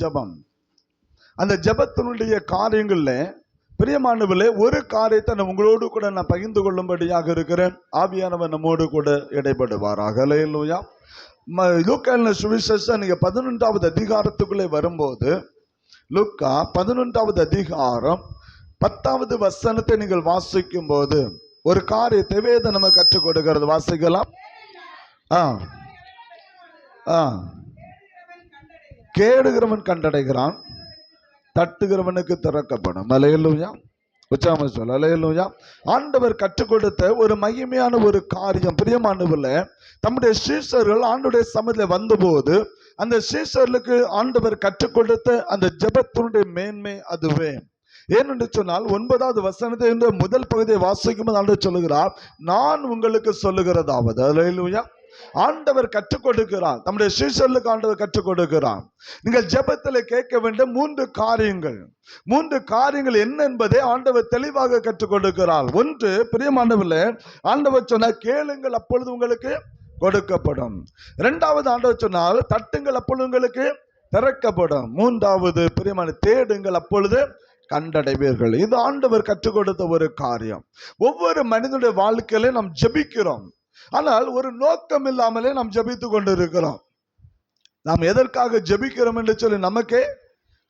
ஜெபம். அந்த ஜெபத்தினுடைய காரியங்களில் பிரியமானவர்களே ஒரு காரியத்தை நான் உங்களோடு கூட நான் பகிர்ந்து கொள்ளும்படியாக இருக்கிறேன். ஆவியானவர் நம்மோடு கூட இடைப்படுவாராக. இல்லையா லூக்கான சுவிசேஷம் நீங்கள் பதினொன்றாவது அதிகாரத்துக்குள்ளே வரும்போது லுக்கா பதினொன்றாவது அதிகாரம் பத்தாவது வசனத்தை நீங்கள் வாசிக்கும் போது ஒரு காரியத்தை வேத நம்ம கற்றுக் கொடுக்கிறது. வாசிக்கலாம். ஆ. ஆ. கேடுகிறவன் கண்டடைகிறான் தட்டுகிறவனுக்கு திறக்கப்படும். அலையலூயா உச்சாம சொல் அலையலுயா ஆண்டவர் கற்றுக் கொடுத்த ஒரு மகிமையான ஒரு காரியம். பிரியமானவில் தம்முடைய சீஷர்கள் ஆண்டுடைய சமதியில் வந்தபோது அந்த சீஷர்களுக்கு ஆண்டவர் கற்றுக் கொடுத்த அந்த ஜபத்தினுடைய மேன்மை அதுவே. ஏனென்று சொன்னால் ஒன்பதாவது வசனத்தை முதல் பகுதியை வாசிக்கும் போது ஆண்டு சொல்லுகிறார் நான் உங்களுக்கு சொல்லுகிறதாவது. அலையலுயா ஆண்டவர் கற்றுக் கொடுக்கிறார் நம்முடைய சீஷர்களுக்கு ஆண்டவர் கற்றுக் கொடுக்கிறார் நீங்கள் ஜெபத்தில் கேட்க வேண்டிய மூன்று காரியங்கள். மூன்று காரியங்கள் என்ன என்பதை ஆண்டவர் தெளிவாக கற்றுக் கொடுக்கிறார் ஒன்று பிரியமானவர்களே ஆண்டவர் சொன்ன கேளுங்கள் அப்பொழுது உங்களுக்கு கொடுக்கப்படும். இரண்டாவது ஆண்டவர் சொன்னால் தட்டுங்கள் அப்பொழுது உங்களுக்கு திறக்கப்படும். மூன்றாவது பிரியமான தேடுங்கள் அப்பொழுது கண்டடைவீர்கள். இது ஆண்டவர் கற்றுக் கொடுத்த ஒரு காரியம். ஒவ்வொரு மனிதனுடைய வாழ்க்கையில நாம் ஜெபிக்கிறோம். ஆனால் ஒரு நோக்கம் இல்லாமலே நாம் ஜெபித்து கொண்டிருக்கிறோம். நாம் எதற்காக ஜபிக்கிறோம் என்று சொல்லி நமக்கே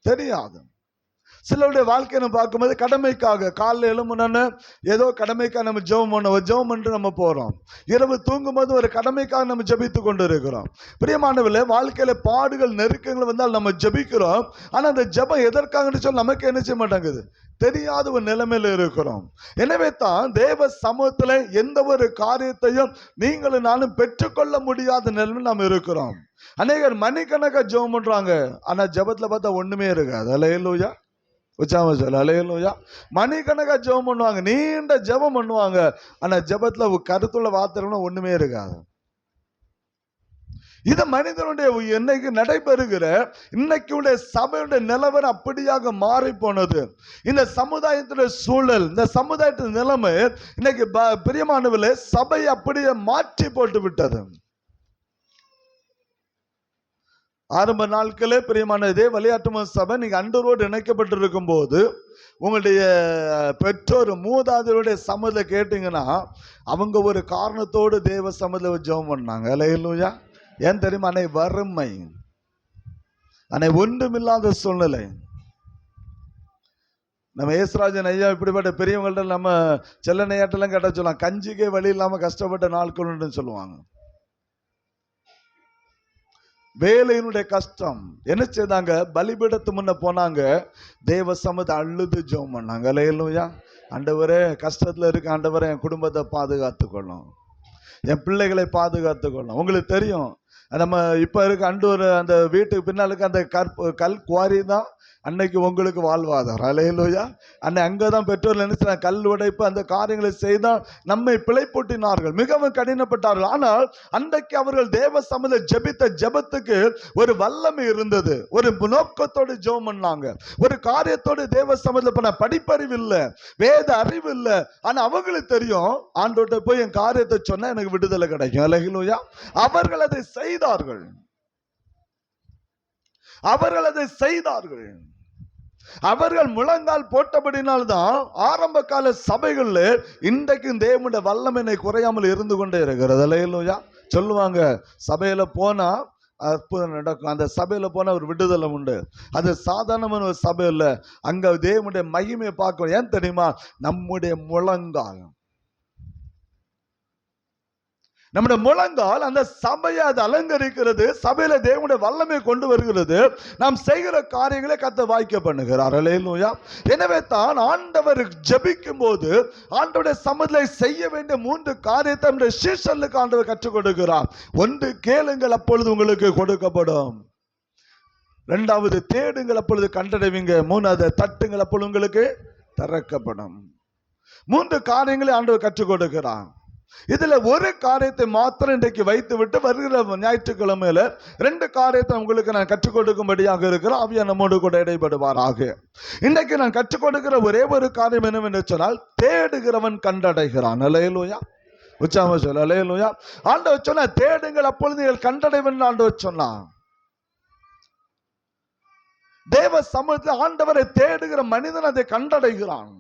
தெரியாது. சிலருடைய வாழ்க்கையை நம்ம பார்க்கும்போது கடமைக்காக காலைல எழுமுன்னு ஏதோ கடமைக்காக நம்ம ஜெபம் பண்ணுவோம் ஜெபம் பண்ணிட்டு நம்ம போகிறோம் இரவு தூங்கும்போது ஒரு கடமைக்காக நம்ம ஜெபித்து கொண்டு இருக்கிறோம் பிரியமானவர்களே வாழ்க்கையில் பாடுகள் நெருக்கங்கள் வந்தால் நம்ம ஜெபிக்கிறோம். ஆனால் அந்த ஜெபம் எதற்காகன்னு சொல்லி நமக்கு என்ன செய்ய மாட்டேங்குது? தெரியாத ஒரு நிலைமையில் இருக்கிறோம். எனவே தான் தேவ சமூகத்தில் எந்த ஒரு காரியத்தையும் நீங்களும் நானும் பெற்றுக்கொள்ள முடியாத நிலைமையில் நாம் இருக்கிறோம். அநேகர் மணிக்கணக்கா ஜெபம் பண்ணுறாங்க ஆனால் ஜெபத்தில் பார்த்தா ஒன்றுமே இருக்காது. அலையலூயா உச்சாம சொல்ல. அலையலூயா மணிக்கணக்கா ஜெபம் பண்ணுவாங்க. நீண்ட ஜெபம் பண்ணுவாங்க. ஆனால் ஜெபத்தில் கருத்துள்ள வார்த்தைகளும் ஒன்றுமே இருக்காது. இது மனிதனுடைய இன்னைக்கு நடைபெறுகிற இன்னைக்குடைய சபையுடைய நிலவரம் அப்படியாக மாறி போனது இந்த சமுதாயத்துடைய சூழல் இந்த சமுதாயத்தின் நிலைமை இன்னைக்கு ப- சபை அப்படியே மாற்றி போட்டு விட்டது. ஆரம்ப நாட்களே பிரியமான இதே விளையாட்டு சபை நீங்க அண்டரோடு இணைக்கப்பட்டிருக்கும் போது உங்களுடைய பெற்றோர் மூதாதையருடைய சம்மதில் கேட்டீங்கன்னா அவங்க ஒரு காரணத்தோடு தேவ சம்மதில் ஜெபம் பண்ணாங்க. இல்லையா ஏன் தெரியுமா? அன்னை வறுமை. அன்னை ஒன்றுமில்லாத சூழ்நிலை. நம்ம ஏசுராஜன் ஐயா இப்படிப்பட்ட பெரியவங்கள்ட்ட நம்ம செல்ல கேட்டால் சொல்லலாம் கஞ்சிக்கே வழி இல்லாமல் கஷ்டப்பட்ட நாட்கள்னு சொல்லுவாங்க. வேலையினுடைய கஷ்டம். என்ன செய்தாங்க? பலிபீடத்து முன்ன போனாங்க. தேவ சமத்தை அழுது ஜோம் பண்ணாங்க. இல்லையா ஆண்டவரே கஷ்டத்தில் இருக்க ஆண்டவரே என் குடும்பத்தை பாதுகாத்துக்கொள்ளும். என் பிள்ளைகளை பாதுகாத்துக்கொள்ளும். உங்களுக்கு தெரியும் நம்ம இப்போ இருக்க அண்டு ஒரு அந்த வீட்டுக்கு பின்னாலுக்கு அந்த கற் கல் குவாரி தான் அன்னைக்கு உங்களுக்கு வாழ்வாதாரம். அலையலோயா. அன்னை அங்கதான் பெற்றோர் நினைச்சாங்க கல் உடைப்பு அந்த காரியங்களை செய்தால் நம்மை பிழைப்பூட்டினார்கள். மிகவும் கடினப்பட்டார்கள். ஆனால் அன்றைக்கு அவர்கள் தேவ சமத ஜெபித்த ஜெபத்துக்கு ஒரு வல்லமை இருந்தது. ஒரு நோக்கத்தோடு ஜெபம் பண்ணாங்க. ஒரு காரியத்தோடு தேவ சமதில் பண்ண படிப்பறிவு இல்லை. வேத அறிவு இல்லை. ஆனால் அவங்களுக்கு தெரியும். ஆண்டோட்ட போய் என் காரியத்தை சொன்னால் எனக்கு விடுதலை கிடைக்கும். அலகிலோயா அவர்கள் அதை செய்தார்கள். அவர்கள் அதை செய்தார்கள். அவர்கள் முழங்கால் போட்டபடினால்தான் ஆரம்ப கால சபைகள்ல இன்றைக்கும் தேவனுடைய வல்லமைனை குறையாமல் இருந்து கொண்டே இருக்கிறது. இல்லையா சொல்லுவாங்க சபையில போனா அற்புதம் நடக்கும். அந்த சபையில போனா ஒரு விடுதலை உண்டு. அது சாதாரணமான ஒரு சபை இல்ல. அங்க தேவனுடைய மகிமையை பார்க்கணும். ஏன் தெரியுமா? நம்முடைய முழங்காலம் நம்முடைய முழங்கால் அந்த சபையை அது அலங்கரிக்கிறது சபையில தேவனுடைய வல்லமை கொண்டு வருகிறது. நாம் செய்கிற காரியங்களை கத்த வாய்க்க பண்ணுகிறார். அலையிலூயா எனவே தான் ஆண்டவர் ஜபிக்கும் போது ஆண்டவருடைய சமதிலை செய்ய வேண்டிய மூன்று காரியத்தை நம்முடைய சீசனுக்கு ஆண்டவர் கற்றுக் கொடுக்கிறார். ஒன்று கேளுங்கள் அப்பொழுது உங்களுக்கு கொடுக்கப்படும். ரெண்டாவது தேடுங்கள் அப்பொழுது கண்டடைவீங்க. மூணாவது தட்டுங்கள் அப்பொழுது உங்களுக்கு திறக்கப்படும். மூன்று காரியங்களை ஆண்டவர் கற்றுக் கொடுக்கிறான் இதுல ஒரு காரியத்தை மாத்திரம் இன்றைக்கு வைத்து விட்டு வருகிற ஞாயிற்றுக்கிழமையில ரெண்டு காரியத்தை உங்களுக்கு நான் கற்றுக் கொடுக்கும்படியாக இருக்கிற ஆவியா நம்மோடு கூட இடைபடுவாராக இன்றைக்கு நான் கற்றுக் கொடுக்கிற ஒரே ஒரு காரியம் என்னவென்று சொன்னால் தேடுகிறவன் கண்டடைகிறான். அலையலோயா உச்சாம சொல்ல அலையலோயா ஆண்டவர் சொன்ன தேடுங்கள் அப்பொழுது நீங்கள் கண்டடைவன் ஆண்டவர் சொன்னான் தேவ சமூகத்தில் ஆண்டவரை தேடுகிற மனிதன் அதை கண்டடைகிறான்.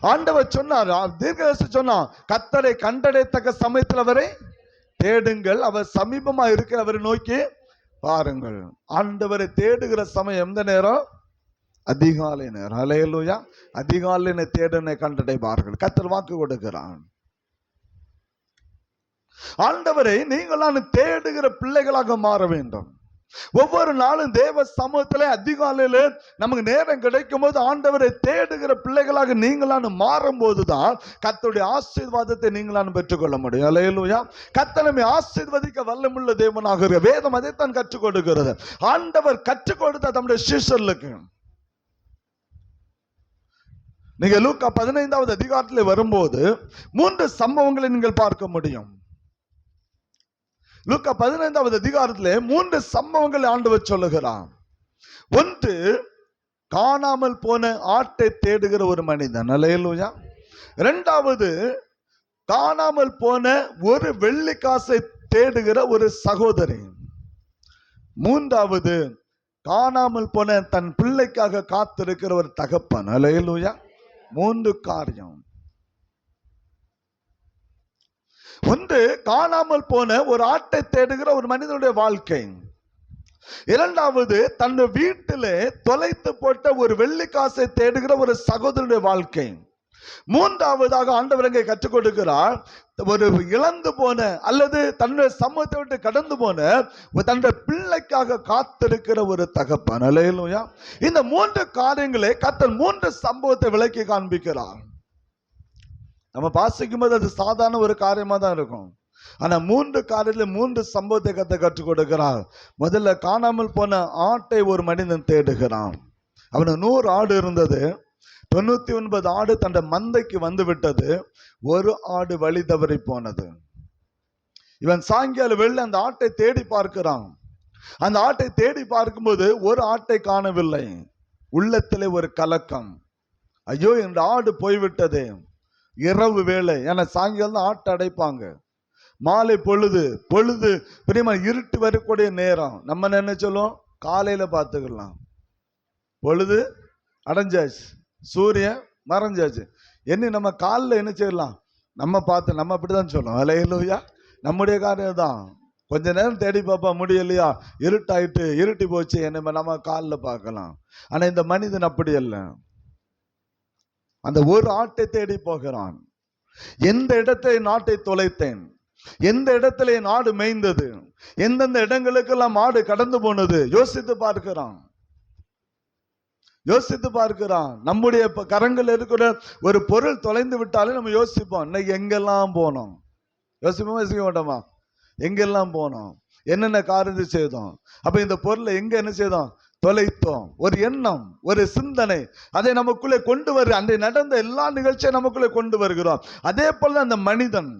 ஆண்டவர் சொன்னார் தீர்க்கதரிசி சொன்னான் கத்தரை கண்டடையத்தக்க சமயத்தில் அவரை தேடுங்கள் அவர் சமீபமா இருக்கிற அவரை நோக்கி பாருங்கள் ஆண்டவரை தேடுகிற சமயம் எந்த நேரம்? அதிகாலை நேரம். அலையலூயா அதிகாலை தேடனை கண்டடைவார்கள். கத்தர் வாக்கு கொடுக்கிறான் ஆண்டவரை நீங்களான தேடுகிற பிள்ளைகளாக மாற வேண்டும். ஒவ்வொரு நாளும் தேவ சமூகத்திலே அதிகாலையில நமக்கு நேரம் கிடைக்கும் போது ஆண்டவரை தேடுகிற பிள்ளைகளாக நீங்களான மாறும் போதுதான் கத்தருடைய ஆசீர்வாதத்தை நீங்களான பெற்றுக்கொள்ள முடியும். அலையலுயா கத்தனமை ஆசீர்வதிக்க வல்லமுள்ள தேவனாக இருக்கிற வேதம் அதைத்தான் கற்றுக் கொடுக்கிறது ஆண்டவர் கற்றுக் கொடுத்த தம்முடைய சீசர்களுக்கு நீங்க லூக்கா பதினைந்தாவது அதிகாரத்தில் வரும்போது மூன்று சம்பவங்களை நீங்கள் பார்க்க முடியும். லூக்கா பதினைந்தாவது அதிகாரத்தில் மூன்று சம்பவங்களை ஆண்டவர் சொல்லுகிறான் ஒன்று காணாமல் போன ஆட்டை தேடுகிற ஒரு மனிதன். அலையலூயா ரெண்டாவது காணாமல் போன ஒரு வெள்ளி காசை தேடுகிற ஒரு சகோதரி. மூன்றாவது காணாமல் போன தன் பிள்ளைக்காக காத்திருக்கிற ஒரு தகப்பன். அலையலூயா மூன்று காரியம். ஒன்று காணாமல் போன ஒரு ஆட்டை தேடுகிற ஒரு மனிதனுடைய வாழ்க்கை. இரண்டாவது தன் வீட்டிலே தொலைத்து போட்ட ஒரு வெள்ளி காசை தேடுகிற ஒரு சகோதரனுடைய வாழ்க்கை. மூன்றாவதாக ஆண்டவர் இங்கே கற்றுக் கொடுக்கிறார் ஒரு இழந்து போன அல்லது தன்னுடைய சமூகத்தை விட்டு கடந்து போன தன்னுடைய பிள்ளைக்காக காத்திருக்கிற ஒரு தகப்பன். அலையிலுயா இந்த மூன்று காரியங்களை கத்தன் மூன்று சம்பவத்தை விளக்கி காண்பிக்கிறார். நம்ம வாசிக்கும் போது அது சாதாரண ஒரு காரியமாக தான் இருக்கும். ஆனால் மூன்று காரியத்தில் மூன்று சம்பவத்தை கத்தை கற்றுக் கொடுக்கிறார். முதல்ல காணாமல் போன ஆட்டை ஒரு மனிதன் தேடுகிறான். அவனுக்கு நூறு ஆடு இருந்தது. தொண்ணூற்றி ஒன்பது ஆடு தன் மந்தைக்கு வந்து விட்டது. ஒரு ஆடு வழி தவறி போனது. இவன் சாயங்கால வெளில அந்த ஆட்டை தேடி பார்க்கிறான். அந்த ஆட்டை தேடி பார்க்கும்போது ஒரு ஆட்டை காணவில்லை. உள்ளத்திலே ஒரு கலக்கம். ஐயோ இந்த ஆடு போய்விட்டதே. இரவு வேலை ஏன்னா சாயங்காலம் தான் ஆட்டை அடைப்பாங்க. மாலை பொழுது பொழுது பிரியமா இருட்டு வரக்கூடிய நேரம். நம்ம என்ன சொல்லுவோம் காலையில பார்த்துக்கலாம். பொழுது அடைஞ்சாச்சு. சூரியன் மறைஞ்சாச்சு. என்ன நம்ம காலில் என்ன செய்யலாம்? நம்ம பார்த்து நம்ம அப்படிதான் சொல்லுவோம் இல்லையா நம்முடைய காரியம் தான் கொஞ்ச நேரம் தேடி பார்ப்பா முடியலையா? இருட்டாயிட்டு இருட்டி போச்சு. என்ன நம்ம காலில் பார்க்கலாம். ஆனால் இந்த மனிதன் அப்படி இல்லை அந்த ஒரு ஆட்டை தேடி போகிறான். எந்த இடத்தை நாட்டை தொலைத்தேன்? எந்த இடத்துல என் ஆடு மேய்ந்தது? எந்தெந்த இடங்களுக்கெல்லாம் ஆடு கடந்து போனது? யோசித்து பார்க்கிறான். யோசித்து பார்க்கிறான். நம்முடைய கரங்கள் இருக்கிற ஒரு பொருள் தொலைந்து விட்டாலே நம்ம யோசிப்போம் இன்னைக்கு எங்கெல்லாம் போனோம்? யோசிப்போம் யோசிக்க மாட்டோமா? எங்கெல்லாம் போனோம்? என்னென்ன காரியத்தை செய்தோம்? அப்ப இந்த பொருளை எங்க என்ன செய்தோம்? தொலைத்தோம் ஒரு எண்ணம் ஒரு சிந்தனை அதை நமக்குள்ளே கொண்டு வரு அன்றை நடந்த எல்லா நிகழ்ச்சியும் நமக்குள்ளே கொண்டு வருகிறோம் அதே போல அந்த மனிதன்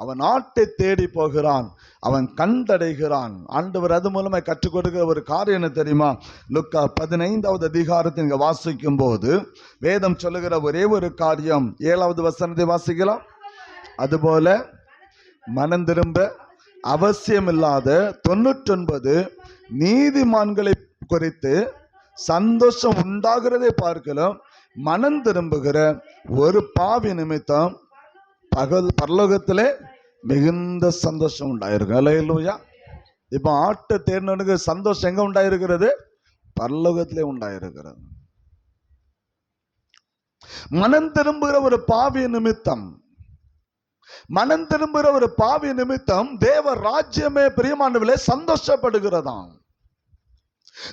அவன் நாட்டை தேடி போகிறான் அவன் கண்டடைகிறான். ஆண்டவர் அது மூலமாக கற்றுக் கொடுக்கிற ஒரு காரியம் என்ன தெரியுமா? லுக்கா பதினைந்தாவது அதிகாரத்தை நீங்கள் வாசிக்கும் போது வேதம் சொல்லுகிற ஒரே ஒரு காரியம். ஏழாவது வசனத்தை வாசிக்கலாம்? அதுபோல மனம் திரும்ப அவசியமில்லாத தொண்ணூற்றொன்பது நீதிமான்களை குறித்து சந்தோஷம் உண்டாகிறதை பார்க்கலாம் மனம் திரும்புகிற ஒரு பாவி நிமித்தம் பகல் பரலோகத்திலே மிகுந்த சந்தோஷம் உண்டாயிருக்கு. இல்லையா இப்போ ஆட்டை தேர்ந்தவனுக்கு சந்தோஷம் எங்கே உண்டாயிருக்கிறது? பரலோகத்திலே உண்டாயிருக்கிறது. மனம் திரும்புகிற ஒரு பாவி நிமித்தம் மனம் திரும்புகிற ஒரு பாவி நிமித்தம் தேவ ராஜ்யமே பிரியமானவிலே சந்தோஷப்படுகிறதாம்.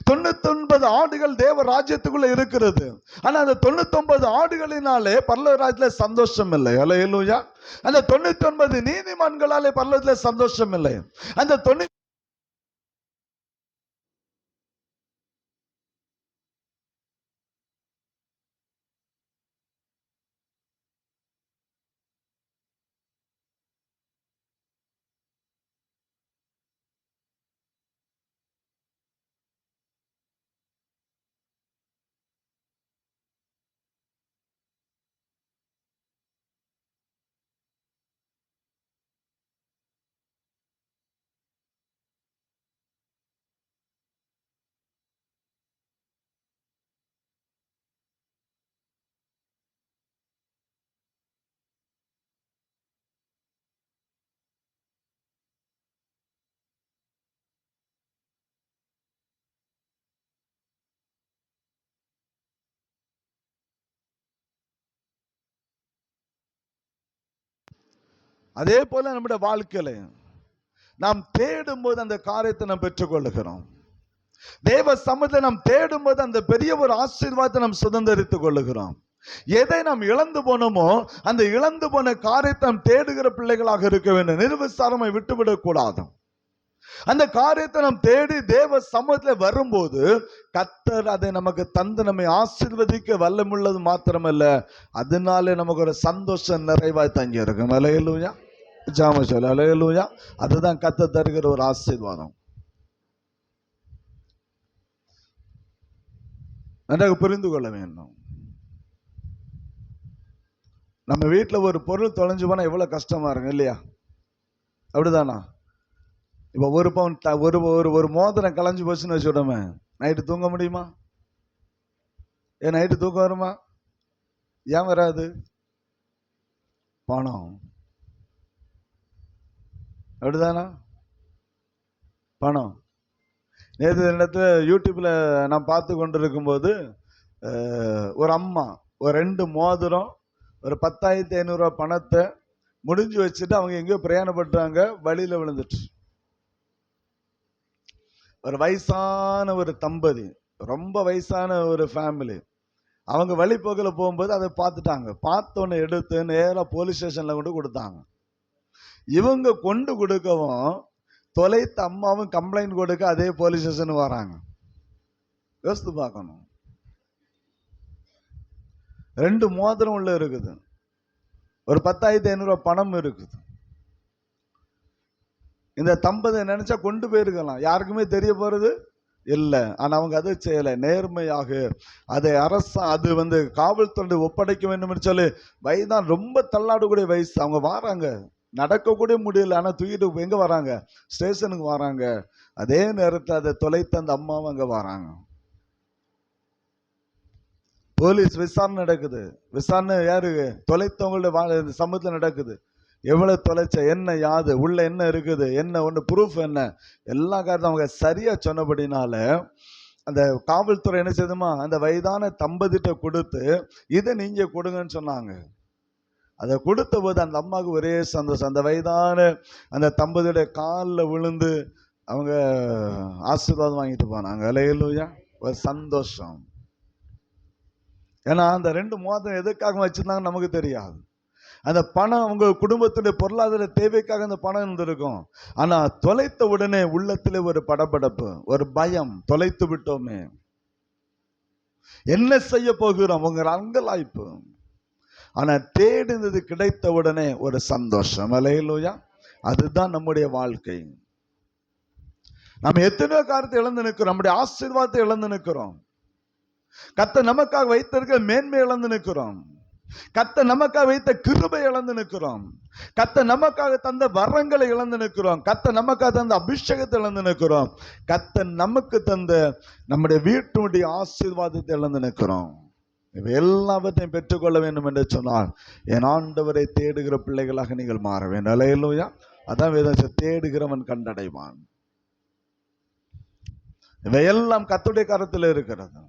தொண்ணூத்தி ஒன்பது ஆடுகள் தேவ ராஜ்யத்துக்குள்ள இருக்கிறது. ஆனா அந்த தொண்ணூத்தி ஒன்பது ஆடுகளினாலே பரலோக சந்தோஷம் இல்லை அலையலூயா அந்த தொண்ணூத்தி ஒன்பது நீதிமான்களாலே பல்லவத்துல சந்தோஷம் இல்லை அந்த தொண்ணூத்தி அதே போல நம்முடைய வாழ்க்கையில நாம் தேடும்போது அந்த காரியத்தை நாம் பெற்றுக்கொள்ளுகிறோம். தேவ சமத்தை நாம் தேடும்போது அந்த பெரிய ஒரு ஆசீர்வாதத்தை நாம் சுதந்திரித்துக் கொள்ளுகிறோம். எதை நாம் இழந்து போனோமோ அந்த இழந்து போன காரியத்தை நாம் தேடுகிற பிள்ளைகளாக இருக்க வேண்டும். நிர்விசாரமை விட்டுவிடக் கூடாது அந்த காரியத்தை நாம் தேடி தேவ சமூகத்தில் வரும்போது கத்தர் அதை நமக்கு தந்து நம்மை ஆசிர்வதிக்க வல்லமுள்ளது மாத்திரமல்ல அதனாலே நமக்கு ஒரு சந்தோஷம் நிறைவாய் தங்கியிருக்கும். இருக்கும் ஜாம சொல்ல அலையலூயா. அதுதான் கத்த தருகிற ஒரு ஆசீர்வாதம். நன்றாக புரிந்து கொள்ள வேண்டும். நம்ம வீட்டில் ஒரு பொருள் தொலைஞ்சு போனால் எவ்வளோ கஷ்டமா இருக்கும் இல்லையா? அப்படிதானா? இப்போ ஒரு பவுன் த- ஒரு ஒரு ஒரு மோதிரம் கலைஞ்சு போச்சுன்னு வச்சுவிடமே நைட்டு தூங்க முடியுமா? ஏன் நைட்டு தூக்கம் வருமா? ஏன் வராது? பணம். அப்படிதானா? பணம். நேற்று இடத்துல யூடியூப்பில் நான் பார்த்து கொண்டு இருக்கும்போது ஒரு அம்மா ஒரு ரெண்டு மோதிரம் ஒரு பத்தாயிரத்தி ஐநூறுரூவா பணத்தை முடிஞ்சு வச்சுட்டு அவங்க எங்கேயோ பிரயாணப்படுறாங்க வழியில் விழுந்துட்டு. ஒரு வயசான ஒரு தம்பதி ரொம்ப வயசான ஒரு ஃபேமிலி அவங்க வழிபோக்கில் போகும்போது அதை பார்த்துட்டாங்க. பார்த்தோன்னே எடுத்து நேராக போலீஸ் ஸ்டேஷனில் கொண்டு கொடுத்தாங்க. இவங்க கொண்டு கொடுக்கவும் தொலைத்த அம்மாவும் கம்ப்ளைண்ட் கொடுக்க அதே போலீஸ் ஸ்டேஷன் வராங்க. யோசித்து பார்க்கணும். ரெண்டு மோதிரம் உள்ள இருக்குது. ஒரு பத்தாயிரத்தி ஐநூறுரூவா பணம் இருக்குது. இந்த தம்பதி நினைச்சா கொண்டு போயிருக்கலாம். யாருக்குமே தெரிய போறது இல்லை. ஆனால் அவங்க அதை செய்யலை. நேர்மையாக அதை அரசு அது வந்து காவல்துறை ஒப்படைக்க வேண்டும் என்று சொல்லி வயதான் ரொம்ப தள்ளாடக்கூடிய வயசு. அவங்க வராங்க. நடக்கக்கூட முடியல. ஆனால் தூக்கிட்டு எங்கே வராங்க? ஸ்டேஷனுக்கு வராங்க. அதே நேரத்தில் அதை தொலைத்த அந்த அம்மாவும் அங்கே வராங்க. போலீஸ் விசாரணை நடக்குது. விசாரணை யாரு? தொலைத்தவங்களுடைய வா- சமூகத்தில் நடக்குது. எவ்வளவு தொலைச்ச என்ன யாது உள்ள என்ன இருக்குது என்ன ஒன்று ப்ரூஃப் என்ன? எல்லா காரணம் அவங்க சரியா சொன்னபடினால அந்த காவல்துறை என்ன செய்யுதுமா அந்த வயதான தம்பதிட்ட கொடுத்து இதை நீங்கள் கொடுங்கன்னு சொன்னாங்க. அதை கொடுத்த போது அந்த அம்மாவுக்கு ஒரே சந்தோஷம். அந்த வயதான அந்த தம்பதியுடைய காலில் விழுந்து அவங்க ஆசீர்வாதம் வாங்கிட்டு போனாங்க. அலையலூயா. ஒரு சந்தோஷம். ஏன்னா அந்த ரெண்டு மோதிரம் எதுக்காக வச்சுருந்தாங்க நமக்கு தெரியாது. அந்த பணம் அவங்க குடும்பத்துடைய பொருளாதார தேவைக்காக அந்த பணம் இருந்திருக்கும். ஆனால் தொலைத்த உடனே உள்ளத்தில் ஒரு படபடப்பு ஒரு பயம் தொலைத்து விட்டோமே. என்ன செய்ய போகிறோம்? உங்கள் அங்கலாய்ப்பு. ஆனா தேடினது கிடைத்த உடனே ஒரு சந்தோஷம். அலையலூயா. அதுதான் நம்முடைய வாழ்க்கை. நம்ம எத்தனையோ காரியத்தை இழந்து நிற்கிறோம். நம்முடைய ஆசீர்வாதத்தை இழந்து நிற்கிறோம். கத்த நமக்காக வைத்திருக்க மேன்மை இழந்து நிற்கிறோம். கத்த நமக்காக வைத்த கிருபை இழந்து நிற்கிறோம். கத்த நமக்காக தந்த வரங்களை இழந்து நிற்கிறோம். கத்த நமக்காக தந்த அபிஷேகத்தை இழந்து நிற்கிறோம். கத்த நமக்கு தந்த நம்முடைய வீட்டுடைய ஆசீர்வாதத்தை இழந்து நிற்கிறோம். எல்லாவற்றையும் பெற்றுக்கொள்ள வேண்டும் என்று சொன்னால் என் ஆண்டவரை தேடுகிற பிள்ளைகளாக நீங்கள் மாற வேண்டும். அலையலூயா அதான் வேதம் தேடுகிறவன் கண்டடைவான். இவையெல்லாம் கத்துடைய கரத்தில் இருக்கிறது.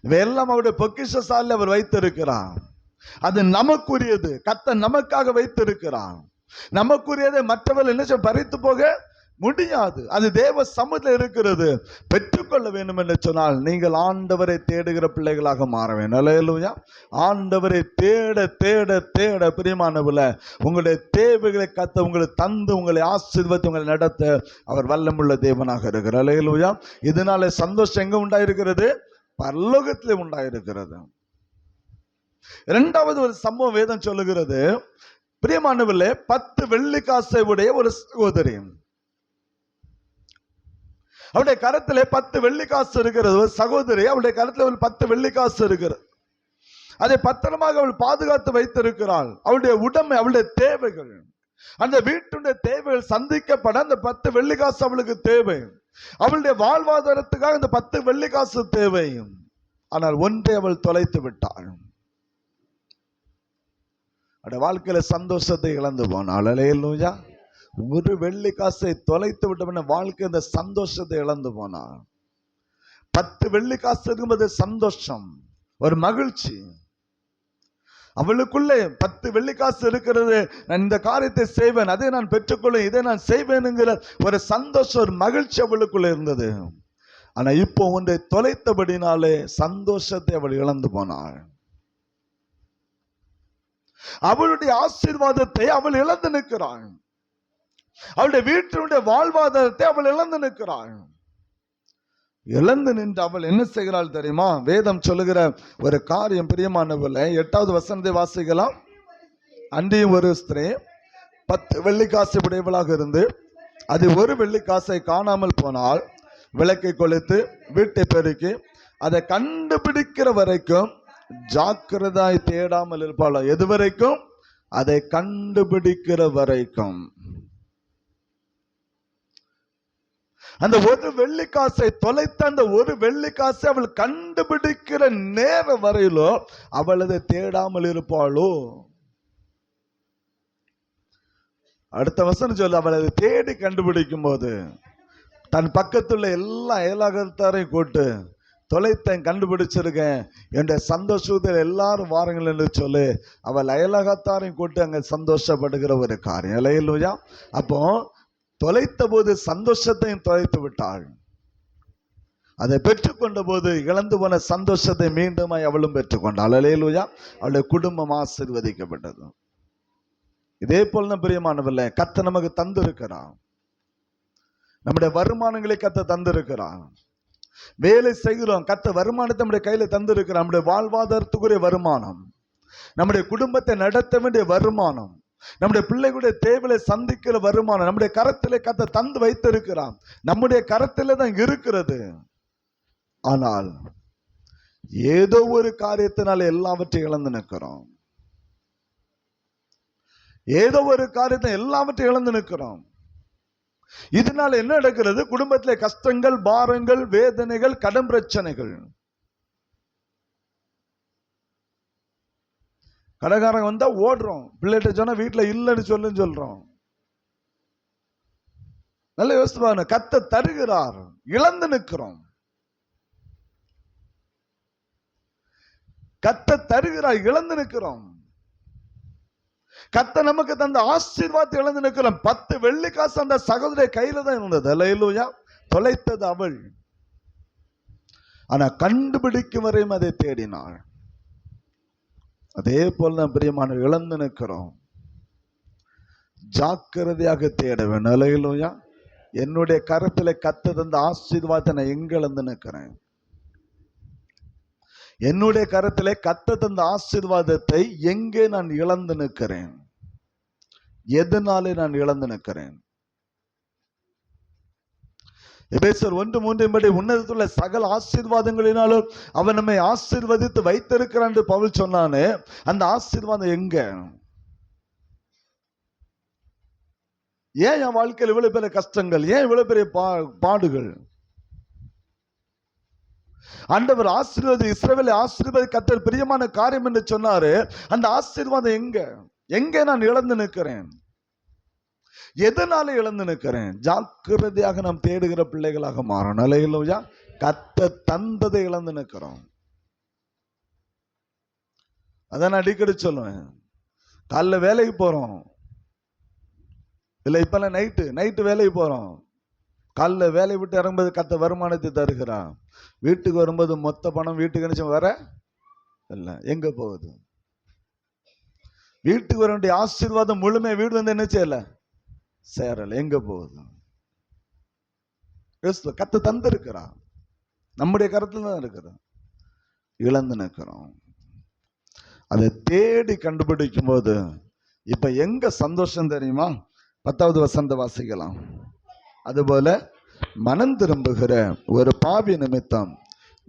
இவையெல்லாம் அவருடைய பொக்கிஷ சாலில் அவர் வைத்திருக்கிறார். அது நமக்குரியது. கத்த நமக்காக வைத்திருக்கிறார். நமக்குரியதை மற்றவர்கள் என்ன செய்ய பறித்து போக முடியாது. அது தேவ சமூகத்தில் இருக்கிறது. பெற்றுக்கொள்ள வேண்டும் என்று சொன்னால் நீங்கள் ஆண்டவரை தேடுகிற பிள்ளைகளாக மாற வேண்டும். அல்லேலூயா. ஆண்டவரை தேட தேட தேட பிரியமானவில் உங்களுடைய தேவைகளை கத்த உங்களை தந்து உங்களை ஆசீர்வதித்து உங்களை நடத்த அவர் வல்லமுள்ள தேவனாக இருக்கிறார். அல்லேலூயா. இதனால சந்தோஷம் எங்கே உண்டாயிருக்கிறது? பரலோகத்திலே உண்டாயிருக்கிறது. இரண்டாவது ஒரு சம்பவம் வேதம் சொல்லுகிறது. பிரியமானவில் பத்து வெள்ளி காசை உடைய ஒரு சகோதரி. அவருடைய கரத்திலே பத்து வெள்ளிக்காசு இருக்கிறது. ஒரு சகோதரி அவருடைய கரத்தில் ஒரு பத்து வெள்ளிக்காசு இருக்கிறது அதை பத்திரமாக அவள் பாதுகாத்து வைத்திருக்கிறாள். அவளுடைய உடமை அவளுடைய தேவைகள். அந்த வீட்டுடைய தேவைகள் சந்திக்கப்பட அந்த பத்து வெள்ளிக்காசு அவளுக்கு தேவை. அவளுடைய வாழ்வாதாரத்துக்காக அந்த பத்து வெள்ளிக்காசு தேவை. ஆனால் ஒன்றை அவள் தொலைத்து விட்டாள். அவருடைய வாழ்க்கையில சந்தோஷத்தை இழந்து போனாள். அலையலூயா ஒரு வெள்ளி காசை தொலைத்து விட்டவன வாழ்க்கை அந்த சந்தோஷத்தை இழந்து போனா. பத்து வெள்ளி காசு இருக்கும்போது சந்தோஷம் ஒரு மகிழ்ச்சி. அவளுக்குள்ளே பத்து வெள்ளிக்காசு இருக்கிறது நான் இந்த காரியத்தை செய்வேன் அதை நான் பெற்றுக்கொள்ள இதை நான் செய்வேனுங்கிற ஒரு சந்தோஷம் ஒரு மகிழ்ச்சி அவளுக்குள்ள இருந்தது. ஆனா இப்போ ஒன்றை தொலைத்தபடினாலே சந்தோஷத்தை அவள் இழந்து போனாள் அவளுடைய ஆசீர்வாதத்தை அவள் இழந்து நிற்கிறாள். அவளுடைய வீட்டினுடைய வாழ்வாதாரத்தை அவள் இழந்து நிற்கிறாள். இழந்து நின்று அவள் என்ன செய்கிறாள் தெரியுமா? வேதம் சொல்லுகிற ஒரு காரியம் பிரியமானவர்கள எட்டாவது வசனத்தை வாசிக்கலாம். அன்றியும் ஒரு ஸ்திரீ பத்து வெள்ளிக்காசு உடையவளாக இருந்து அது ஒரு வெள்ளிக்காசை காணாமல் போனால் விளக்கை கொளுத்து வீட்டை பெருக்கி அதை கண்டுபிடிக்கிற வரைக்கும் ஜாக்கிரதாய் தேடாமல் இருப்பாளோ? எது வரைக்கும்? அதை கண்டுபிடிக்கிற வரைக்கும். அந்த ஒரு வெள்ளிக்காசை தொலைத்த அந்த ஒரு வெள்ளிக்காசை அவள் கண்டுபிடிக்கிற நேரம் வரையிலோ அவள் அதை தேடாமல் இருப்பாளோ? அடுத்த வசனம் சொல்லு அவள் அதை தேடி கண்டுபிடிக்கும் போது தன் பக்கத்துள்ள எல்லா அயலாகத்தாரையும் கூட்டு தொலைத்தேன் கண்டுபிடிச்சிருக்கேன். என்ற சந்தோஷத்தில் எல்லாரும் வாருங்கள் என்று சொல்லி அவள் அயலகத்தாரையும் கூட்டு அங்கே சந்தோஷப்படுகிற ஒரு காரியம். இல்லையா அப்போ தொலைத்த போது சந்தோஷத்தையும் தொலைத்து விட்டாள். அதை பெற்றுக்கொண்ட போது இழந்து போன சந்தோஷத்தை மீண்டுமாய் அவளும் பெற்றுக்கொண்டாள் அலையலூயா அவளுடைய குடும்பம் ஆசிர்வதிக்கப்பட்டது. இதே போல தான் பிரியமானவில்லை கத்த நமக்கு தந்திருக்கிறான் நம்முடைய வருமானங்களை கத்த தந்திருக்கிறான் வேலை செய்கிறோம். கத்த வருமானத்தை நம்முடைய கையில தந்திருக்கிறான் நம்முடைய வாழ்வாதாரத்துக்குரிய வருமானம். நம்முடைய குடும்பத்தை நடத்த வேண்டிய வருமானம். நம்முடைய பிள்ளைகளுடைய தேவையை சந்திக்கிற வருமானம் நம்முடைய கரத்திலே கத்த தந்து வைத்திருக்கிறான். நம்முடைய கரத்திலே தான் இருக்கிறது. ஆனால் ஏதோ ஒரு காரியத்தினால எல்லாவற்றையும் இழந்து நிற்கிறோம். ஏதோ ஒரு காரியத்தை எல்லாவற்றையும் இழந்து நிற்கிறோம். இதனால என்ன நடக்கிறது? குடும்பத்திலே கஷ்டங்கள் பாரங்கள் வேதனைகள் கடன் பிரச்சனைகள். கடைக்காரங்க வந்தா ஓடுறோம். பிள்ளைகிட்ட சொன்னா வீட்டுல இல்லைன்னு சொல்லுன்னு சொல்றோம். நல்ல யோசித்து பாருங்க. கத்த தருகிறார். இழந்து நிற்கிறோம். கத்த தருகிறார். இழந்து நிற்கிறோம். கத்த நமக்கு தந்த ஆசீர்வாதத்தை இழந்து நிற்கிறோம். பத்து வெள்ளி காசு அந்த சகோதரிய கையில தான் இருந்தது. அல்லையா தொலைத்தது அவள். ஆனா கண்டுபிடிக்கும் வரையும் அதை தேடினாள். அதே போல் தான் பிரியமான இழந்து நிற்கிறோம். ஜாக்கிரதையாக தேட வேண்டும். என்னுடைய கருத்துல கத்து தந்த ஆசீர்வாதத்தை நான் எங்கிழந்து நிற்கிறேன்? என்னுடைய கருத்திலே கத்த தந்த ஆசீர்வாதத்தை எங்கே நான் இழந்து நிற்கிறேன்? எதனாலே நான் இழந்து நிற்கிறேன்? எபேசர் ஒன்று மூன்று படி உன்னதத்துள்ள சகல ஆசீர்வாதங்களினாலும் அவன் நம்மை ஆசீர்வதித்து வைத்திருக்கிறான் என்று பவுல் சொன்னானே. அந்த ஆசீர்வாதம் எங்க? ஏன் என் வாழ்க்கையில் இவ்வளவு பெரிய கஷ்டங்கள்? ஏன் இவ்வளவு பெரிய பா பாடுகள்? ஆண்டவர் ஆசீர்வாதி இஸ்ரேவேலை ஆசீர்வாதி கத்தர் பிரியமான காரியம் என்று சொன்னாரு. அந்த ஆசீர்வாதம் எங்க? எங்கே நான் இழந்து நிற்கிறேன்? எதனால இழந்து நிற்கிறேன்? ஜாக்கிரதையாக நாம் தேடுகிற பிள்ளைகளாக மாறணும். நிலையிலா கத்த தந்ததை இழந்து நிற்கிறோம். அதான் நான் அடிக்கடி சொல்லுவேன். காலைல வேலைக்கு போறோம். இல்லை இப்பெல்லாம் நைட்டு நைட்டு வேலைக்கு போகிறோம் காலைல வேலையை விட்டு இறங்கும்போது கத்த வருமானத்தை தருகிறான் வீட்டுக்கு வரும்போது மொத்த பணம் வீட்டுக்கு நினைச்சு வர? இல்லை எங்கே போகுது? வீட்டுக்கு வர வேண்டிய ஆசீர்வாதம் முழுமையாக வீடு வந்து என்ன செய்யலை? சேரல எங்க போகுது? கிறிஸ்துவ கத்து தந்திருக்கிறான் நம்முடைய கருத்துல தான் இருக்குது. இழந்து நிற்கிறோம். அதை தேடி கண்டுபிடிக்கும் போது இப்ப எங்க சந்தோஷம் தெரியுமா? பத்தாவது வசந்த வாசிக்கலாம். அதுபோல மனம் திரும்புகிற ஒரு பாவி நிமித்தம்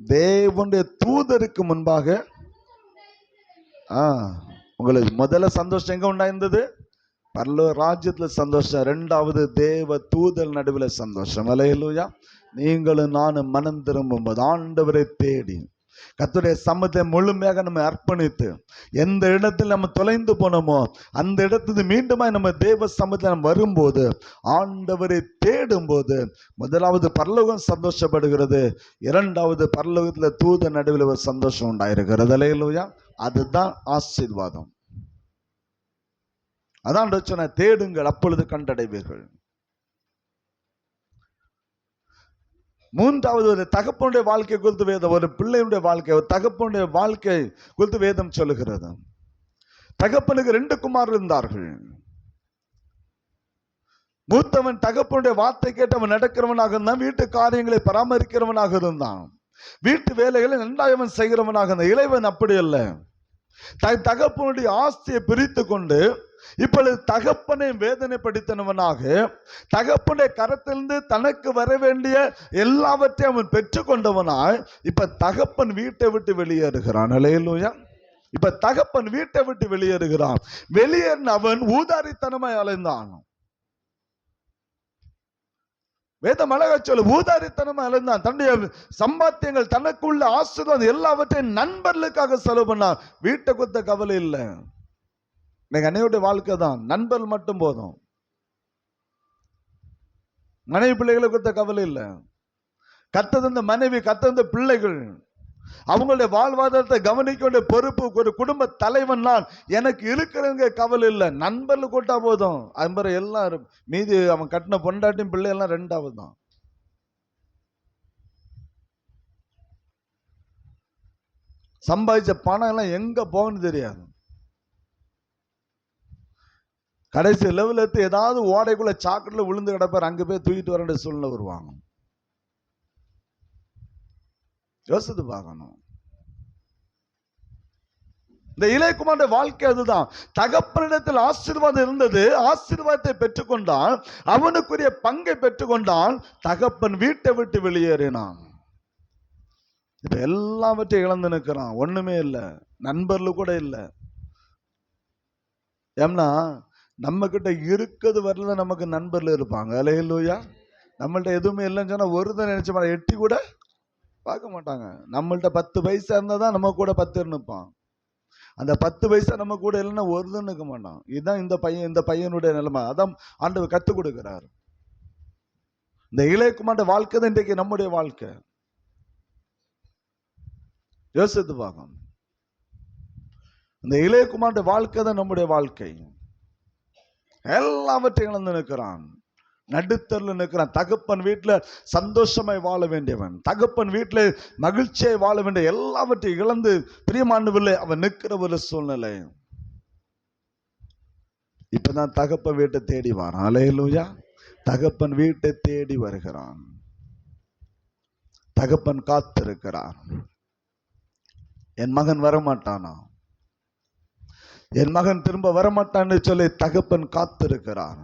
தேவனுடைய தூதருக்கு முன்பாக ஆ உங்களுக்கு முதல்ல சந்தோஷம் எங்க உண்டாயிருந்தது? பரலோ ராஜ்யத்தில் சந்தோஷம். ரெண்டாவது தேவ தூதல் நடுவில் சந்தோஷம். அலையலூயா. நீங்களும் நானும் மனம் திரும்பும்போது ஆண்டவரை தேடி கத்துடைய சமத்தை முழுமையாக நம்ம அர்ப்பணித்து எந்த இடத்தில் நம்ம தொலைந்து போனோமோ அந்த இடத்துக்கு மீண்டுமாய் நம்ம தேவ சமத்தில் நம்ம வரும்போது ஆண்டவரை தேடும்போது முதலாவது பரலோகம் சந்தோஷப்படுகிறது. இரண்டாவது பரலோகத்தில் தூத நடுவில் ஒரு சந்தோஷம் உண்டாயிருக்கிறது. அல்லையா அதுதான் ஆசீர்வாதம். அதான் சொன்ன தேடுங்கள் அப்பொழுது கண்டடைவீர்கள். மூன்றாவது ஒரு தகப்பனுடைய வாழ்க்கை குறித்து வேதம் ஒரு பிள்ளையுடைய வாழ்க்கை ஒரு தகப்பனுடைய வாழ்க்கை குறித்து வேதம் சொல்லுகிறது. தகப்பனுக்கு ரெண்டு குமார் இருந்தார்கள். மூத்தவன் தகப்பனுடைய வார்த்தை கேட்டு அவன் நடக்கிறவனாக இருந்தான் வீட்டு காரியங்களை பராமரிக்கிறவனாக இருந்தான். வீட்டு வேலைகளை நன்றாயவன் செய்கிறவனாக இருந்தான். இளைவன் அப்படி அல்ல. தகப்பனுடைய ஆஸ்தியை பிரித்து கொண்டு இப்பொழுது தகப்பனை வேதனைப்படுத்தினவனாக தகப்பனுடைய கரத்திலிருந்து தனக்கு வர வேண்டிய எல்லாவற்றையும் அவன் பெற்றுக்கொண்டவனாய் இப்ப தகப்பன் வீட்டை விட்டு வெளியேறுகிறான். அலையலூயா. இப்ப தகப்பன் வீட்டை விட்டு வெளியேறுகிறான். வெளியேறின அவன் ஊதாரித்தனமாய் அலைந்தான். வேதம் அழகா சொல்லு ஊதாரித்தனமா அலைந்தான். தன்னுடைய சம்பாத்தியங்கள் தனக்குள்ள ஆசிர்வாதம் எல்லாவற்றையும் நண்பர்களுக்காக செலவு பண்ணான். வீட்டை கொத்த கவலை இல்லை. இன்னைக்கு அன்னையோட வாழ்க்கை தான். நண்பர்கள் மட்டும் போதும். மனைவி பிள்ளைகளை கொடுத்த கவலை இல்லை. கத்ததந்த மனைவி கத்தந்த பிள்ளைகள் அவங்களுடைய வாழ்வாதாரத்தை கவனிக்க வேண்டிய பொறுப்பு ஒரு குடும்ப தலைவன் நான். எனக்கு இருக்கிறவங்க கவலை இல்லை. நண்பர்கள் கூட்டா போதும். அது மாதிரி எல்லாம் மீதி அவன் கட்டின பொண்டாட்டியும் பிள்ளைகள்லாம் ரெண்டாவது தான். சம்பாதிச்ச பணம் எல்லாம் எங்க போகணும்னு தெரியாது. கடைசி லெவலில் எடுத்து ஏதாவது ஓடைக்குள்ள சாக்கடையில் விழுந்து கிடப்பார் அங்கே போய் தூக்கிட்டு வர வேண்டிய சூழ்நிலை வருவாங்க. யோசித்து பார்க்கணும். இந்த இளையகுமாருடைய வாழ்க்கை அதுதான். தகப்பனிடத்தில் ஆசீர்வாதம் இருந்தது ஆசீர்வாதத்தை பெற்றுக்கொண்டான் அவனுக்குரிய பங்கை பெற்றுக்கொண்டான் தகப்பன் வீட்டை விட்டு வெளியேறினான். இப்ப எல்லாவற்றையும் இழந்து நிற்கிறான். ஒண்ணுமே இல்லை. நண்பர்கள் கூட இல்லை. ஏம்னா நம்ம கிட்ட இருக்கிறது வரல நமக்கு நண்பர்கள் இருப்பாங்க. அலையிலூயா. நம்மள்ட்ட எதுவுமே இல்லைன்னு சொன்னால் ஒருத்தன் நினச்ச மாதிரி எட்டி கூட பார்க்க மாட்டாங்க. நம்மள்ட்ட பத்து பைசா இருந்தால் தான் நம்ம கூட பத்து நிற்பான் அந்த பத்து பைசா நம்ம கூட இல்லைன்னா ஒருத்தன் நிற்க மாட்டான். இதுதான் இந்த பையன் இந்த பையனுடைய நிலைமை. அதான் ஆண்டவர் கற்றுக் கொடுக்குறார். இந்த இளையகுமார வாழ்க்கை தான் இன்றைக்கு நம்முடைய வாழ்க்கை. யோசித்து பார்க்கணும். இந்த இளையகுமாரோட வாழ்க்கை தான் நம்முடைய வாழ்க்கை. எல்லாவற்றையும் இழந்து நிற்கிறான். நடுத்தரில் நிற்கிறான். தகப்பன் வீட்டில் சந்தோஷமாய் வாழ வேண்டியவன். தகப்பன் வீட்டில் மகிழ்ச்சியாய் வாழ வேண்டிய எல்லாவற்றையும் இழந்து பிரியமானவில்லை அவன் நிற்கிற ஒரு சூழ்நிலை. இப்பதான் தகப்பன் வீட்டை தேடி வரான். அலையலூயா தகப்பன் வீட்டை தேடி வருகிறான். தகப்பன் காத்திருக்கிறான். என் மகன் வரமாட்டானா? என் மகன் திரும்ப வரமாட்டான்னு சொல்லி தகப்பன் காத்திருக்கிறான்.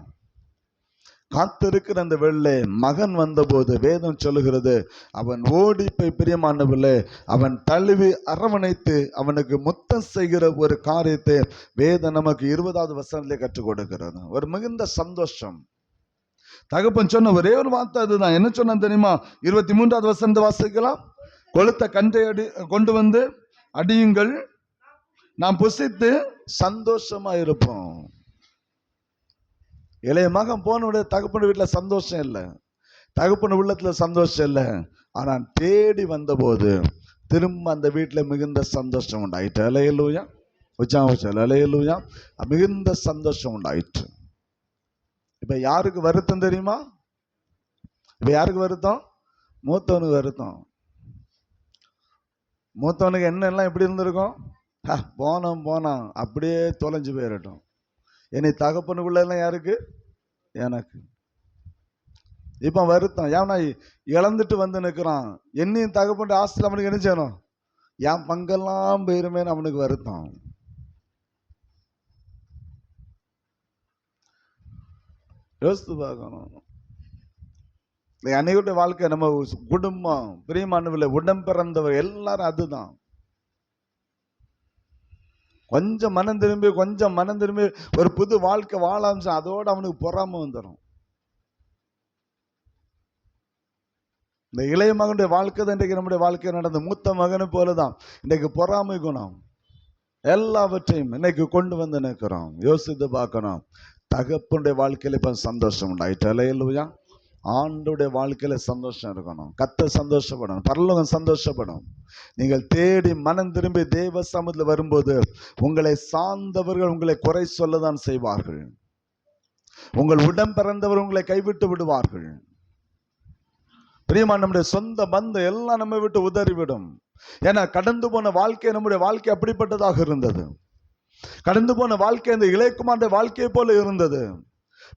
காத்திருக்கிற அந்த வெள்ளை மகன் வந்தபோது வேதம் சொல்லுகிறது அவன் ஓடி போய் பிரியமானவில்லை அவன் தழுவி அரவணைத்து அவனுக்கு முத்தம் செய்கிற ஒரு காரியத்தை வேதம் நமக்கு இருபதாவது வசனத்திலே கற்றுக் கொடுக்கிறது. ஒரு மிகுந்த சந்தோஷம். தகப்பன் சொன்ன ஒரே ஒரு வார்த்தை அதுதான். என்ன சொன்ன தெரியுமா? இருபத்தி மூன்றாவது வசனத்தை வாசிக்கலாம். கொளுத்த கன்றை அடி கொண்டு வந்து அடியுங்கள். நாம் புசித்து சந்தோஷமா இருப்போம். இளைய மகன் போனவுடைய தகப்பன வீட்டில் சந்தோஷம் இல்லை. தகப்பன உள்ளத்துல சந்தோஷம் இல்லை. ஆனால் தேடி வந்தபோது திரும்ப அந்த வீட்டில் மிகுந்த சந்தோஷம் உண்டாயிற்று. அலையலூயா. உச்சாவச்சல் அலையலூயா. மிகுந்த சந்தோஷம் உண்டாயிற்று. இப்போ யாருக்கு வருத்தம் தெரியுமா? இப்போ யாருக்கு வருத்தம்? மூத்தவனுக்கு வருத்தம். மூத்தவனுக்கு என்னெல்லாம் எப்படி இருந்திருக்கும்? ஹ, போனோம் போனோம் அப்படியே தொலைஞ்சு போயிடட்டும் என்னை தகப்பனுக்குள்ளெல்லாம் யாருக்கு? எனக்கு. இப்போ வருத்தம் ஏன்னா இழந்துட்டு வந்து நிற்கிறான் என்னையும் தகப்பன் ஆஸ்தில் அவனுக்கு என்ன செய்யணும்? என் பங்கெல்லாம் போயிருமேன்னு அவனுக்கு வருத்தம் யோசித்து பார்க்கணும். இந்த அன்னையோட வாழ்க்கை நம்ம குடும்பம் பிரியமானவில் உடம்பிறந்தவர் எல்லாரும் அதுதான். கொஞ்சம் மனம் திரும்பி கொஞ்சம் மனம் திரும்பி ஒரு புது வாழ்க்கை வாழ ஆரம்பிச்சு அதோட அவனுக்கு பொறாம வந்துடும் இந்த இளைய மகனுடைய வாழ்க்கை தான் இன்றைக்கு நம்முடைய வாழ்க்கை நடந்த மூத்த மகனை போல தான் இன்றைக்கு பொறாமை குணம். எல்லாவற்றையும் இன்னைக்கு கொண்டு வந்து நிற்கிறோம். யோசித்து பார்க்கணும். தகப்பனுடைய வாழ்க்கையில் இப்போ சந்தோஷம் உண்டாயிட்டு இல்லையா ஆண்டுடைய வாழ்க்கையில் சந்தோஷம் இருக்கணும். கத்த சந்தோஷப்படணும். பரலோகம் சந்தோஷப்படும். நீங்கள் தேடி மனம் திரும்பி தேவ சமூகத்தில் வரும்போது உங்களை சார்ந்தவர்கள் உங்களை குறை சொல்லதான் செய்வார்கள். உங்கள் உடம் பிறந்தவர் உங்களை கைவிட்டு விடுவார்கள். பிரியமா நம்முடைய சொந்த பந்தம் எல்லாம் நம்ம விட்டு உதறிவிடும். ஏன்னா கடந்து போன வாழ்க்கை நம்முடைய வாழ்க்கை அப்படிப்பட்டதாக இருந்தது. கடந்து போன வாழ்க்கை இந்த இளையகுமாருடைய வாழ்க்கையை போல இருந்தது.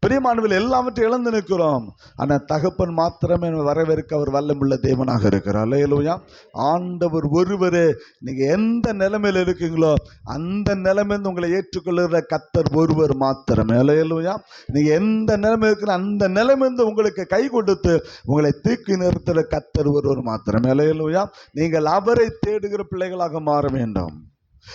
பிரியமானவில் எல்லாவற்றையும் இழந்து நிற்கிறோம். ஆனால் தகப்பன் மாத்திரமே வரவேற்க அவர் வல்லமுள்ள தேவனாக இருக்கிறார். அல்லையிலுயா ஆண்டவர் ஒருவர் நீங்கள் எந்த நிலைமையில் இருக்கீங்களோ அந்த நிலைமையிலிருந்து உங்களை ஏற்றுக்கொள்கிற கத்தர் ஒருவர் மாத்திரமே. அல்லையிலுயா நீங்கள் எந்த நிலைமை இருக்கிற அந்த நிலைமையிலிருந்து உங்களுக்கு கை கொடுத்து உங்களை தூக்கி நிறுத்துகிற கத்தர் ஒருவர் மாத்திரமே. அல்லையிலுயா நீங்கள் அவரை தேடுகிற பிள்ளைகளாக மாற வேண்டும்.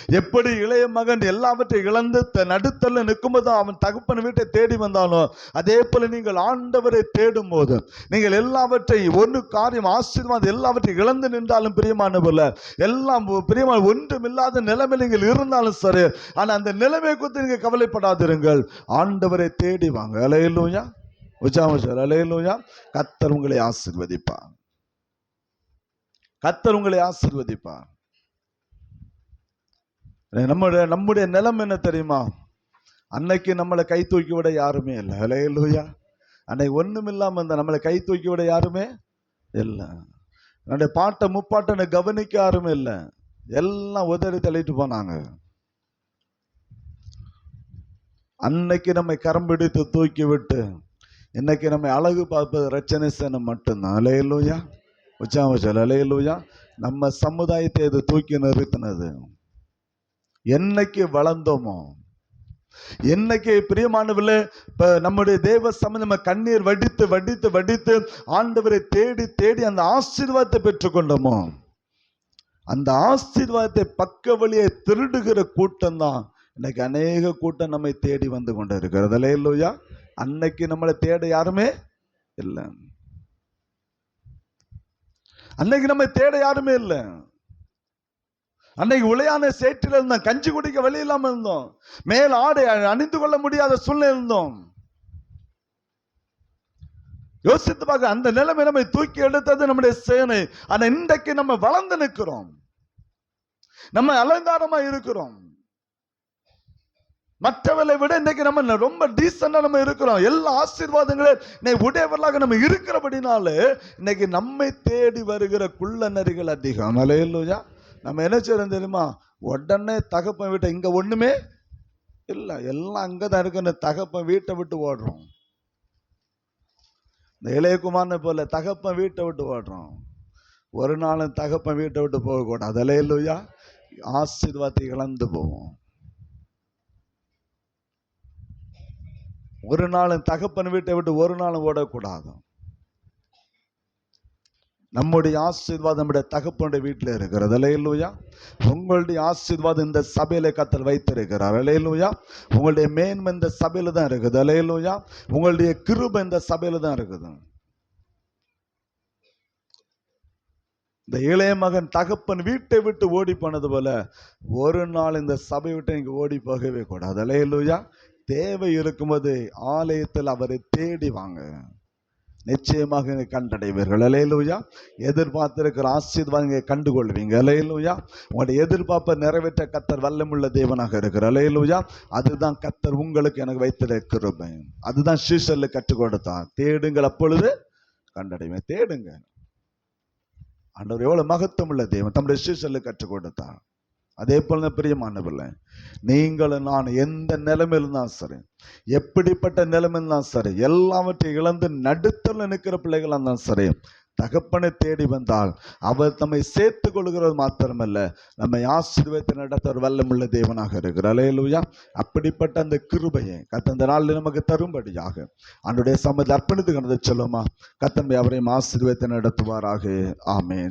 எப்படி இளைய மகன் எல்லாவற்றையும் இழந்து த- நடுத்தல்ல நிற்கும்போது அவன் தகப்பன் வீட்டை தேடி வந்தானோ அதே போல நீங்கள் ஆண்டவரை தேடும் போது நீங்கள் எல்லாவற்றையும் ஒன்று காரியம் ஆசீர்வாதம் எல்லாவற்றையும் இழந்து நின்றாலும் பிரியமானவர்ல எல்லாம் பிரியமான ஒன்றுமில்லாத நிலைமை நீங்கள் இருந்தாலும் சரி ஆனா அந்த நிலைமை குறித்து நீங்க கவலைப்படாதிருங்கள். ஆண்டவரை தேடி வாங்க. அலையிலூயா. உச்சாமச்சர் அலையிலூயா. கத்தர் உங்களை ஆசிர்வதிப்பான் கத்தர் உங்களை ஆசீர்வதிப்பார். நம்முடைய நம்முடைய நிலம் என்ன தெரியுமா? அன்னைக்கு நம்மளை கை தூக்கி விட யாருமே இல்லை. ஹalleluya. அன்னைக்கு ஒன்றும் இல்லாமல் இருந்தால் நம்மளை கை தூக்கி விட யாருமே இல்லை. என்னுடைய பாட்டை முப்பாட்டனை கவனிக்க யாருமே இல்லை. எல்லாம் உதறி தள்ளிட்டு போனாங்க. அன்னைக்கு நம்மை கரம்பிடித்து தூக்கி விட்டு இன்னைக்கு நம்மை அழகு பார்ப்பது ரச்சனை சேனம் மட்டும்தான். அலையலூயா உச்சாமச்சல் அலையலூயா நம்ம சமுதாயத்தை இது தூக்கி நிறுத்தினது. என்னைக்கு வளர்ந்தோமோ? என்னைக்கு பிரியமானவர்களே இப்ப நம்முடைய தேவ சம்பந்தம் கண்ணீர் வடித்து வடித்து வடித்து ஆண்டவரை தேடி தேடி அந்த ஆசீர்வாதத்தை பெற்றுக்கொண்டோமோ? அந்த ஆசீர்வாதத்தை பக்க வழியை திருடுகிற கூட்டம் தான் இன்னைக்கு அநேக கூட்டம் நம்மை தேடி வந்து கொண்டு இருக்கிறது இல்லையா அன்னைக்கு நம்மளை தேட யாருமே இல்லை. அன்னைக்கு நம்ம தேட யாருமே இல்லை. அன்னைக்கு உளையான சேற்றில் இருந்தோம். கஞ்சி குடிக்க வழி இல்லாமல் இருந்தோம். மேல் ஆடை அணிந்து கொள்ள முடியாத சூழ்நிலை இருந்தோம். யோசித்து பார்க்க அந்த நிலைமை நம்மை தூக்கி எடுத்தது நம்முடைய சேனை. ஆனா இன்றைக்கு நம்ம வளர்ந்து நிற்கிறோம். நம்ம அலங்காரமா இருக்கிறோம். மற்றவர்களை விட இன்னைக்கு நம்ம ரொம்ப டீசெண்டா நம்ம இருக்கிறோம். எல்லா ஆசீர்வாதங்களும் இன்னைக்கு உடையவர்களாக நம்ம இருக்கிறபடினால இன்னைக்கு நம்மை தேடி வருகிற குள்ள நரிகள் அதிகம். அலையிலுயா நம்ம என்ன செய்யறோம் தெரியுமா? உடனே தகப்பன் வீட்டை இங்கே ஒன்றுமே இல்லை. எல்லாம் அங்கே தான் இருக்குன்னு தகப்பன் வீட்டை விட்டு ஓடுறோம். இந்த இளையகுமாரனை போல தகப்பன் வீட்டை விட்டு ஓடுறோம். ஒரு நாளும் தகப்பன் வீட்டை விட்டு போகக்கூடாது அலையிலுயா ஆசீர்வாதத்தை இழந்து போவோம். ஒரு நாளும் தகப்பன் வீட்டை விட்டு ஒரு நாளும் ஓடக்கூடாது. நம்முடைய ஆசீர்வாதம் நம்முடைய தகப்பனுடைய வீட்டில் இருக்கிறது. அலையலூயா உங்களுடைய ஆசீர்வாதம் இந்த சபையில கத்தல் வைத்திருக்கிறார். அலையலூயா உங்களுடைய மேன்மை இந்த சபையில தான் இருக்குது. அலையலூயா உங்களுடைய கிருப இந்த சபையில தான் இருக்குது. இந்த இளைய மகன் தகப்பன் வீட்டை விட்டு ஓடி போனது போல ஒரு நாள் இந்த சபை விட்டு இங்கே ஓடி போகவே கூடாது. அலையலூயா தேவை இருக்கும்போது ஆலயத்தில் அவரை தேடி வாங்க. நிச்சயமாக நீங்கள் கண்டடைவீர்கள். அலையலூயா எதிர்பார்த்திருக்கிற ஆசீர்வாதம் நீங்க கண்டுகொள்வீங்க. அலையலூயா உங்களுடைய எதிர்பார்ப்பை நிறைவேற்ற கத்தர் வல்லமுள்ள தேவனாக இருக்கிற அலையலூயா அதுதான் கத்தர் உங்களுக்கு எனக்கு வைத்திருக்கிற அதுதான் சீசல்ல கற்றுக் கொடுத்தான் தேடுங்கள் அப்பொழுது கண்டடைவேன் தேடுங்க ஆண்டவர் எவ்வளோ மகத்துவம் உள்ள தேவன். தம்முடைய சீசல்ல கற்றுக் கொடுத்தான் அதே போல பிரியமானவில்லை நீங்களும் நான் எந்த நிலைமையிலும் தான் சரி எப்படிப்பட்ட நிலைமையிலும் தான் சரி எல்லாவற்றையும் இழந்து நடுத்தல் நிற்கிற பிள்ளைகளாக தான் சரி தகப்பனை தேடி வந்தால் அவர் நம்மை சேர்த்து கொள்கிறது மாத்திரமல்ல நம்மை ஆசீர்வத்தை நடத்த ஒரு வல்லமுள்ள தேவனாக இருக்கிறார். அலையலுயா அப்படிப்பட்ட அந்த கிருபையை கத்தந்த நாளில் நமக்கு தரும்படியாக அன்றைய சம்மதி அர்ப்பணித்து கிடந்த சொல்லுமா கத்தன்மை அவரையும் ஆசீர்வத்தை நடத்துவாராக. ஆமேன்.